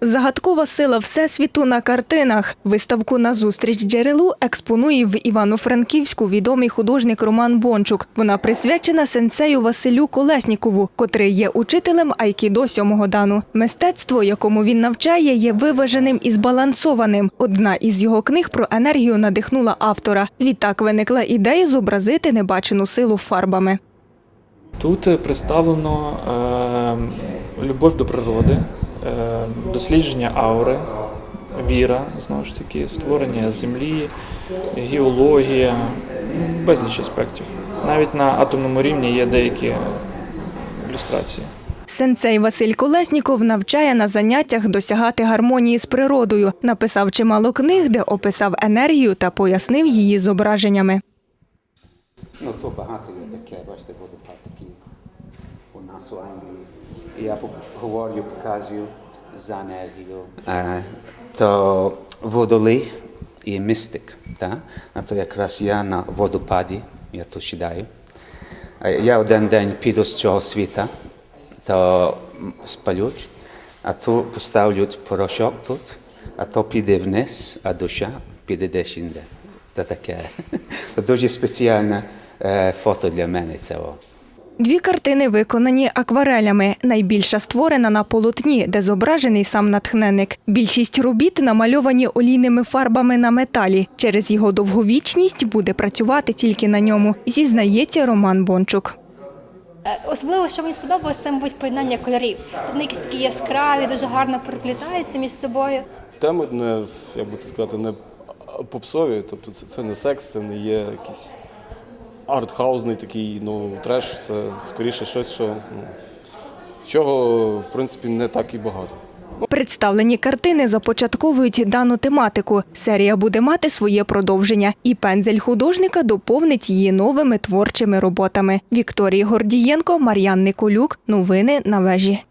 Загадкова сила всесвіту на картинах. Виставку назустріч джерелу експонує в Івано-Франківську відомий художник Роман Бончук. Вона присвячена сенсею Василю Колеснікову, котрий є учителем айкідо сьомого дану. Мистецтво, якому він навчає, є виваженим і збалансованим. Одна із його книг про енергію надихнула автора. Відтак виникла ідея зобразити небачену силу фарбами. Тут е, представлено е, любов до природи, дослідження аури, віра, знову ж таки, створення землі, геологія, безліч аспектів. Навіть на атомному рівні є деякі ілюстрації. Сенцей Василь Колесніков навчає на заняттях досягати гармонії з природою. Написав чимало книг, де описав енергію та пояснив її зображеннями. Ну, то багато є таке, бачите, водопад такий у нас у Англії. І я говорю, показую Е, то водолій і містик. Та? А то якраз я на водопаді, я то сідаю. Я один день піду з цього світа, то спалють, а то поставлять порошок тут, а то піде вниз, а душа піде десь інде. Це таке. Це дуже спеціальне е, фото для мене цього. Дві картини виконані акварелями. Найбільша створена на полотні, де зображений сам натхненник. Більшість робіт намальовані олійними фарбами на металі. Через його довговічність буде працювати тільки на ньому, зізнається Роман Бончук. Е, Особливо, що мені сподобалось, це, мабуть, поєднання кольорів. Тобто вони якісь такі яскраві, дуже гарно переплітаються між собою. Теми не, як би це сказати, не попсові, тобто це, це не секс, це не є якийсь артхаузний такий ну, треш, це скоріше щось, що, ну, чого, в принципі, не так і багато. Представлені картини започатковують дану тематику. Серія буде мати своє продовження, і пензель художника доповнить її новими творчими роботами. Вікторія Гордієнко, Мар'ян Николюк. Новини на вежі.